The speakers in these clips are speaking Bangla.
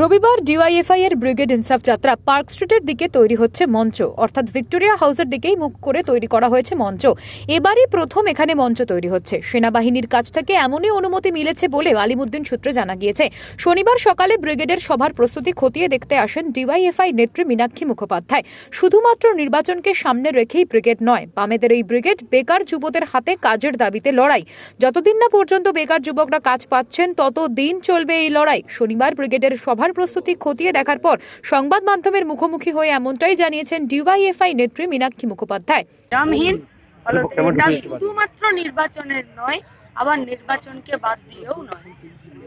রবিবার ডিওয়াইএফআই এর ব্রিগেড ইনসাফ যাত্রা পার্ক স্ট্রিটের দিকে তৈরি হচ্ছে মঞ্চ। অর্থাৎ ভিক্টোরিয়া হাউসের দিকেই মুখ করে তৈরি করা হয়েছে মঞ্চ। এবারই প্রথম এখানে মঞ্চ তৈরি হচ্ছে। সেনাবাহিনীর কাছ থেকে এমনই অনুমতি মিলেছে বলে আলিমুদ্দিন সূত্রে জানা গিয়েছে। শনিবার সকালে ব্রিগেডের সভার প্রস্তুতি খতিয়ে দেখতে আসেন ডিওয়াইএফআই নেত্রী মীনাক্ষী মুখোপাধ্যায়। শুধুমাত্র নির্বাচনকে সামনে রেখেই ব্রিগেড নয়, বামেদের এই ব্রিগেড বেকার যুবদের হাতে কাজের দাবিতে লড়াই। যতদিন না পর্যন্ত বেকার যুবকরা কাজ পাচ্ছেন তত দিন চলবে এই লড়াই। শনিবার ব্রিগেডের সভার প্রস্তুতি খতিয়ে দেখার পর সংবাদ মাধ্যমের মুখোমুখি হয়ে এমনটাই জানিয়েছেন ডিওয়াইএফআই নেত্রী মীনাক্ষী মুখোপাধ্যায়। এটা শুধুমাত্র নির্বাচনের নয় আবার নির্বাচনকে বাদ দিয়েও নয়।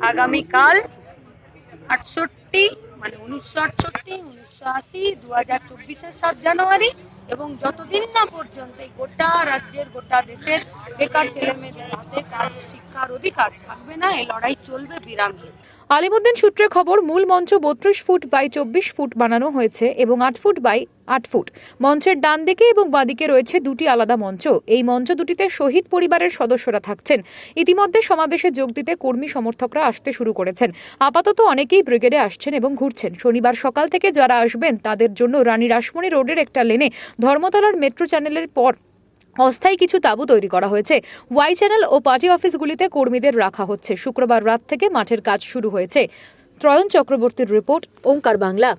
আগামীকাল আটষট্টি মানে উনিশশো আটষট্টি উনিশশো আশি দু হাজার চব্বিশের সাত জানুয়ারি এবং যতদিন না পর্যন্ত এই গোটা রাজ্যের গোটা দেশের বেকার ছেলে মেয়েদের হাতে কাজ শিক্ষার অধিকার থাকবে না এই লড়াই চলবে বিরামহীন। আলিমুদ্দিন সূত্রে খবর, মূল মঞ্চ বত্রিশ ফুট বাই চব্বিশ ফুট বানানো হয়েছে এবং আট ফুট বাই আট ফুট। মঞ্চের ডান দিকে এবং বাঁদিকে রয়েছে দুটি আলাদা মঞ্চ। এই মঞ্চ দুটিতে শহীদ পরিবারের সদস্যরা থাকছেন। ইতিমধ্যে সমাবেশে যোগ দিতে কর্মী সমর্থকরা আসতে শুরু করেছেন। আপাতত অনেকেই ব্রিগেডে আসছেন এবং ঘুরছেন। শনিবার সকাল থেকে যারা আসবেন, তাদের জন্য রানী রাসমণি রোডের একটা লেনে ধর্মতলার মেট্রো চ্যানেলের পর অস্থায়ী কিছু তাঁবু তৈরি করা হয়েছে। ওয়াই চ্যানেল ও পার্টি অফিসগুলিতে কর্মীদের রাখা হচ্ছে। শুক্রবার রাত থেকে মাঠের কাজ শুরু হয়েছে। ত্রয়ন চক্রবর্তীর রিপোর্ট, ওঙ্কার বাংলা।